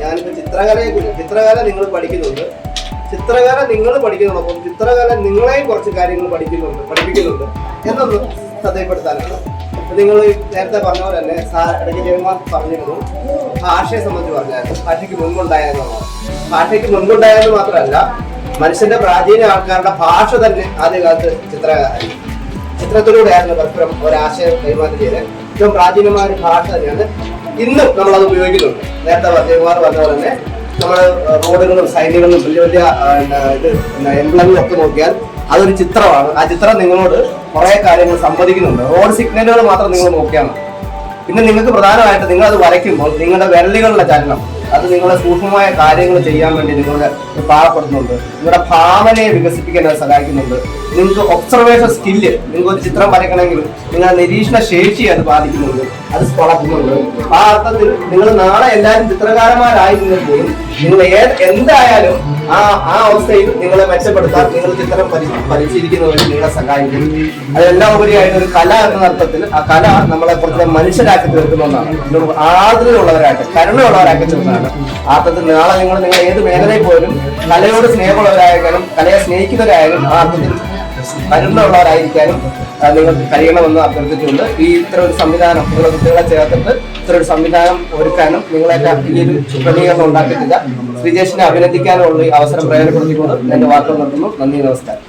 ഞാനിപ്പോ ചിത്രകലയെ കുറിച്ച് ചിത്രകല നിങ്ങൾ പഠിക്കുന്നുണ്ട്. ചിത്രകല നിങ്ങൾ പഠിക്കുന്നതോടൊപ്പം ചിത്രകല നിങ്ങളെയും കുറച്ച് കാര്യങ്ങൾ പഠിക്കുന്നുണ്ട് പഠിപ്പിക്കുന്നുണ്ട്. എന്നൊന്ന് ശ്രദ്ധയപ്പെടുത്താനാണ് അപ്പം നിങ്ങൾ നേരത്തെ പറഞ്ഞ പോലെ തന്നെ ഇടയ്ക്ക് ജയകുമാർ പറഞ്ഞിരുന്നു. ഭാഷയെ സംബന്ധിച്ച് പറഞ്ഞായിരുന്നു. ഭാഷയ്ക്ക് മുൻപുണ്ടായെന്നുള്ളത് ഭാഷയ്ക്ക് മുൻപുണ്ടായെന്ന് മാത്രമല്ല മനുഷ്യന്റെ പ്രാചീന ആൾക്കാരുടെ ഭാഷ തന്നെ ആദ്യകാലത്ത് ചിത്രകലായിരുന്നു ചിത്രത്തിലൂടെയായിരുന്നു പരസ്പരം ഒരാശയം കൈമാറ്റം ചെയ്ത് ഏറ്റവും പ്രാചീനമായ ഒരു ഭാഷ തന്നെയാണ്. ഇന്നും അത് ഉപയോഗിക്കുന്നുണ്ട്. നേരത്തെ ജയകുമാർ പറഞ്ഞ പോലെ തന്നെ നമ്മൾ റോഡുകളും സൈനുകളും വലിയ വലിയ ഇത് എംബ്ലങ്ങളും ഒക്കെ നോക്കിയാൽ അതൊരു ചിത്രമാണ്. ആ ചിത്രം നിങ്ങളോട് കുറേ കാര്യങ്ങൾ സംവദിക്കുന്നുണ്ട്. റോഡ് സിഗ്നലുകൾ മാത്രം നിങ്ങൾ നോക്കിയാൽ മതി. പിന്നെ നിങ്ങൾക്ക് പ്രധാനമായിട്ട് നിങ്ങൾ അത് വരയ്ക്കുമ്പോൾ നിങ്ങളുടെ വിരലുകളുടെ ചലനം അത് നിങ്ങളെ സൂക്ഷ്മമായ കാര്യങ്ങൾ ചെയ്യാൻ വേണ്ടി നിങ്ങളെ പാകപ്പെടുത്തുന്നുണ്ട്. നിങ്ങളുടെ ഭാവനയെ വികസിപ്പിക്കാൻ അത് സഹായിക്കുന്നുണ്ട്. നിങ്ങൾക്ക് ഒബ്സർവേഷൻ സ്കില്ല് നിങ്ങൾ ഒരു ചിത്രം വരയ്ക്കണമെങ്കിൽ നിങ്ങളുടെ നിരീക്ഷണ ശേഷി അത് ബാധിക്കുന്നുണ്ട്. അത് വളർത്തുന്നുണ്ട് ആ അർത്ഥത്തിൽ നിങ്ങൾ നാളെ എല്ലാവരും ചിത്രകാരന്മാരായിരുന്നെങ്കിൽ പോലും നിങ്ങൾ ഏത് എന്തായാലും ആ ആ അവസ്ഥയിൽ നിങ്ങളെ മെച്ചപ്പെടുത്താൻ നിങ്ങൾ ചിത്രം പരി- പരിശീലിക്കുന്നത് നിങ്ങളെ സഹായിക്കും അതെല്ലാം ഉപരിയായിട്ട് ഒരു കല എന്ന അർത്ഥത്തിൽ ആ കല നമ്മളെ കുറച്ച് മനുഷ്യരാക്കി തീർക്കുന്നതാണ് ഒന്നാണ്. ആദരവുള്ളവരായിട്ട് കരുണയുള്ളവരാക്കി തീർക്കുന്നതാണ്. ആ അർത്ഥത്തിൽ നാളെ നിങ്ങൾ നിങ്ങൾ ഏത് മേഖലയിൽ പോലും കലയോട് സ്നേഹമുള്ളവരായാലും കലയെ സ്നേഹിക്കുന്നവരായാലും ആ അർത്ഥത്തിൽ കരുണയുള്ളവരായിരിക്കാനും നിങ്ങൾ കഴിയണമെന്ന് അഭ്യർത്ഥിച്ചുകൊണ്ട് ഈ ഇത്ര ഒരു സംവിധാനം നിങ്ങളുടെ കുട്ടികളെ ചേർത്തിട്ട് ഇത്ര ഒരു സംവിധാനം ഒരുക്കാനും നിങ്ങളെല്ലാം ഈ ഒരു ക്രമീകരണം ഉണ്ടാക്കിയിട്ടില്ല. ശ്രീജേഷിനെ അഭിനന്ദിക്കാനുള്ള അവസരം പ്രയോജനപ്പെടുത്തിക്കൊണ്ട് എന്റെ വാർത്തകൾ നിർത്തുന്നു. നന്ദി നമസ്കാരം.